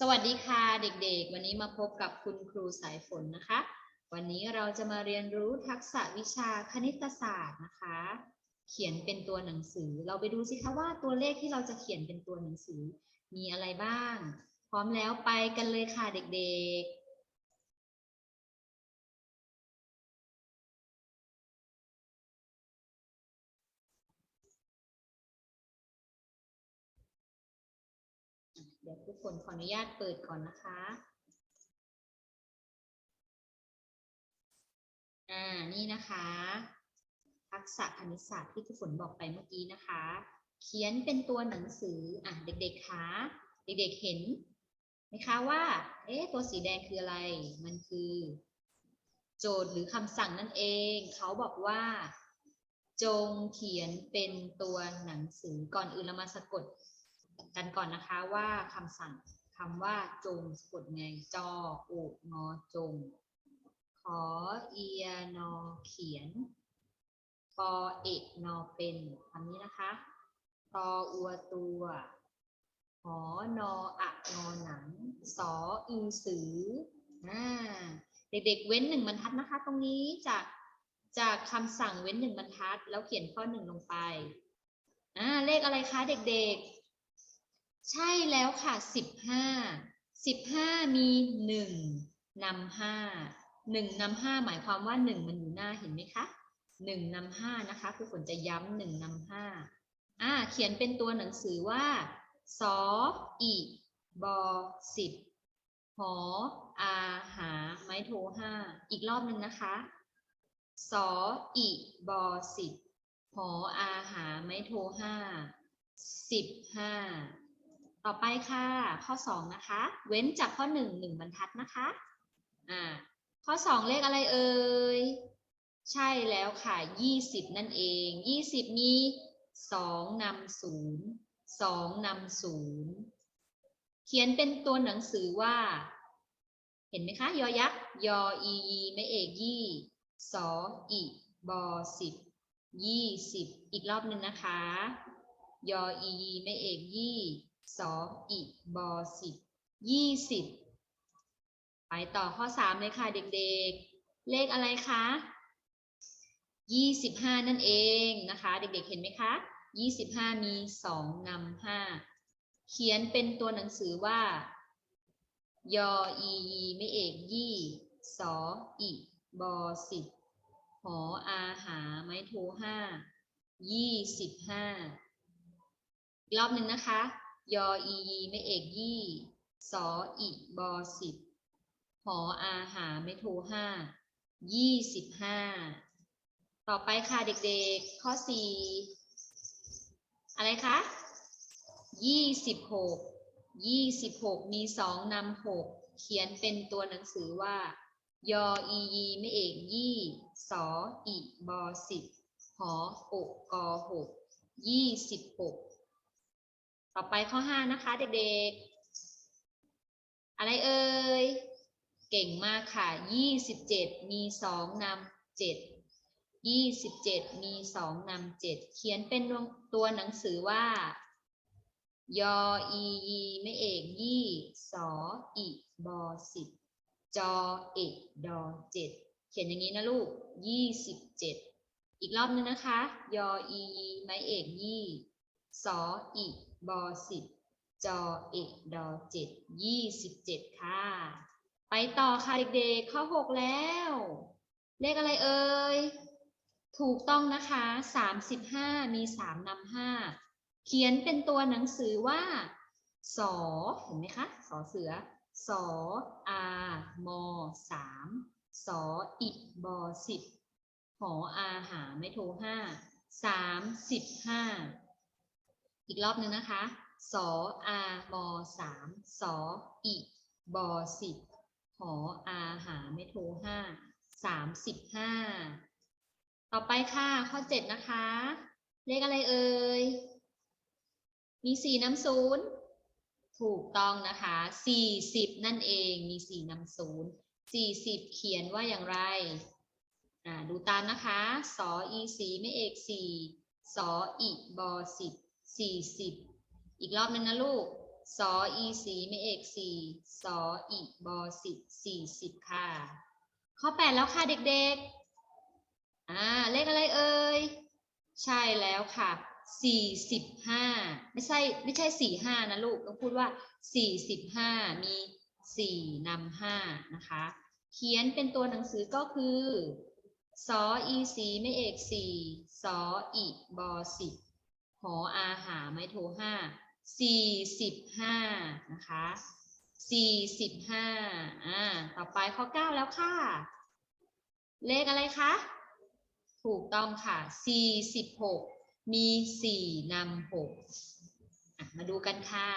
สวัสดีค่ะเด็กๆ วันนี้มาพบกับคุณครูสายฝนนะคะ วันนี้เราจะมาเรียนรู้ทักษะวิชาคณิตศาสตร์นะคะ เขียนเป็นตัวหนังสือ เราไปดูสิคะว่าตัวเลขที่เราจะเขียนเป็นตัวหนังสือ มีอะไรบ้าง พร้อมแล้วไปกันเลยค่ะเด็กๆ ดี๋ยวทุกคนขออนุญาตเปิดก่อนนะคะ อ่า นี่นะคะ ทักษะคณิตศาสตร์ที่ทุกฝนบอกไปเมื่อกี้นะคะ เขียนเป็นตัวหนังสือ อะ เด็กๆคะเด็กๆเห็นไหมคะว่า เอ๊ะ ตัวสีแดงคืออะไร มันคือ โจทย์หรือคำสั่งนั่นเอง เขาบอกว่าจงเขียนเป็นตัวหนังสือก่อนอื่นเรามาสะกด กันก่อนนะคะว่าคำสั่งคำว่าจงสะกดไงจออกงอจง ขอเอียนอเขียนปอเอกนอเป็นคำนี้นะคะตออัวตัวหอนออะงอหนัง สออือสืออ่าเด็กๆเว้นหนึ่งบรรทัดนะคะ ตรงนี้จากจากคำสั่งเว้นหนึ่งบรรทัด แล้วเขียนข้อหนึ่งลงไปอ่าเลขอะไรคะเด็กๆ ใช่แล้วค่ะสิบห้าสิบห้ามีหนึ่งนำห้าหนึ่งนำห้าหมายความว่าหนึ่งมันอยู่หน้าเห็นไหมคะหนึ่งนำห้านะคะคือฝนจะย้ำหนึ่งนำห้าอ่า เขียนเป็นตัวหนังสือว่าสออีบอสิบหออาหา ไม้โทห้าอีกรอบหนึ่งนะคะสออีบอสิบหออาหา ไม้โทห้าสิบห้า ต่อไปค่ะ ข้อสองนะคะ เว้นจากข้อหนึ่งหนึ่งบรรทัดนะคะอ่าข้อสองเลขอะไรเอ่ย ใช่แล้วค่ะยี่สิบนั่นเองยี่สิบมีสองนำศูนย์สองนำศูนย์เขียนเป็นตัวหนังสือว่า เห็นไหมคะ ยอยักษ์ ยออียีไม่เอกยี่สออีบอสิบยี่สิบอีกรอบหนึ่งนะคะ ยออียีไม่เอกยี่ สออีบอสิบยี่สิบไปต่อข้อสามเลยค่ะเด็กๆ เลขอะไรคะยี่สิบห้านั่นเองนะคะ เด็กๆเห็นไหมคะยี่สิบห้ามีสองนำห้าเขียนเป็นตัวหนังสือว่า ยออียีไม่เอกยี่สออีบอสิบหออาหาไม้โทห้ายี่สิบห้าอีกรอบหนึ่งนะคะ ยออียีไม่เอกยี่สออีบอสิบหออาหาไม่โทรห้ายี่สิบห้าต่อไปค่ะเด็กๆ ข้อสี่อะไรคะยี่สิบหกยี่สิบหกมีสองนำหกเขียนเป็นตัวหนังสือว่า ยออียีไม่เอกยี่สออีบอสิบหออกกอหกยี่สิบหก ต่อไปข้อห้านะคะเด็กๆ อะไรเอ่ย เก่งมากค่ะ ยี่สิบเจ็ดมีสองนำเจ็ดยี่สิบเจ็ดมีสองนำเจ็ดเขียนเป็นตัวหนังสือว่า ยออียีไม่เอกยี่สออีบอสิบจอเอกดอเจ็ดเขียนอย่างนี้นะลูกยี่สิบเจ็ดอีกรอบนึงนะคะ ยออียีไม่เอกยี่สออี บอสิบจอเอกดอเจ็ดยี่สิบเจ็ดค่ะ ไปต่อค่ะเด็กๆ ข้อหกแล้ว เลขอะไรเอ่ย ถูกต้องนะคะสามสิบห้ามีสามนำห้าเขียนเป็นตัวหนังสือว่า สอ เห็นไหมคะ สอเสือ สออามอสามสออิบอสิบหออาหาไม่โทรห้าสามสิบห้า อีกรอบหนึ่งนะคะสออามอสามสออิบอสิบหออาหาไม่โทรห้าสามสิบห้าต่อไปค่ะข้อเจ็ดนะคะ เลขอะไรเอ่ย มีสี่น้ำศูนย์ถูกต้องนะคะสี่สิบนั่นเองมีสี่น้ำศูนย์สี่สิบเขียนว่าอย่างไรอ่าดูตามนะคะสออีสีไม่เอกสี่สออีบอสิบ สี่สิบอีกรอบนึงนะลูกสออีสีไม่เอกสี่สออีบอสิบสี่สิบค่ะ ข้อแปดแล้วค่ะเด็กๆ อ่า เลขอะไรเอ่ย ใช่แล้วค่ะสี่สิบห้าไม่ใช่ไม่ใช่สี่ห้านะลูกต้องพูดว่าสี่สิบห้ามีสี่นำห้านะคะ เขียนเป็นตัวหนังสือก็คือสออีสีไม่เอกสี่สออีบอสิบ หออาหาไม่โทห้าสี่สิบห้านะคะสี่สิบห้าอ่า ต่อไปข้อเก้าแล้วค่ะ เลขอะไรคะ ถูกต้องค่ะสี่สิบหกมีสี่นำหกมาดูกันค่ะ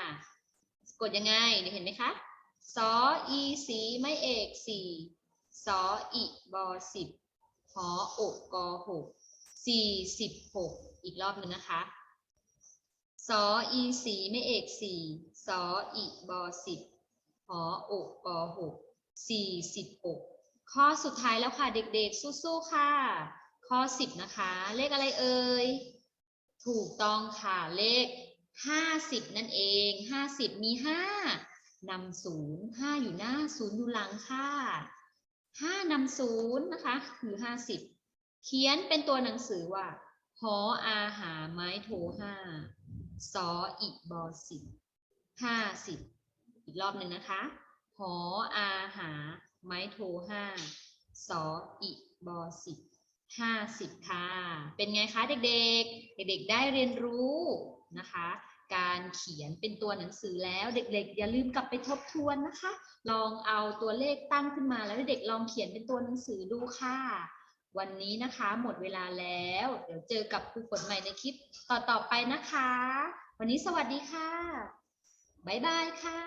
กดยังไงนี่เห็นไหมคะสออีสีไม่เอกสี่สออีบอสิบหออกกอหกสี่สิบหกอีกรอบหนึ่งนะคะ สออีสีไม่เอกสี่สออีบอสิบหออกกอหกสี่สิบหกข้อสุดท้ายแล้วค่ะเด็กๆ สู้ๆค่ะ ข้อสิบนะคะ เลขอะไรเอ่ย ถูกต้องค่ะ เลขห้าสิบนั่นเองห้าสิบมีห้านำศูนย์ห้าอยู่หน้าศูนย์อยู่หลังค่ะห้านำศูนย์นะคะคือห้าสิบเขียนเป็นตัวหนังสือว่าหออาหาไม้โทห้า สออีบอสิบห้าสิบอีกรอบหนึ่งนะคะหออาหา ไม้โทห้าสออีบอสิบห้าสิบค่ะ เป็นไงคะเด็กๆ เด็กๆ ได้เรียนรู้นะคะ การเขียนเป็นตัวหนังสือแล้วเด็กๆ อย่าลืมกลับไปทบทวนนะคะ ลองเอาตัวเลขตั้งขึ้นมาแล้วเด็กๆ ลองเขียนเป็นตัวหนังสือดูค่ะ วันนี้นะคะ หมดเวลาแล้ว เดี๋ยวเจอกับครูฝนใหม่ในคลิปต่อๆไปนะคะ วันนี้สวัสดีค่ะ บ๊ายบายค่ะ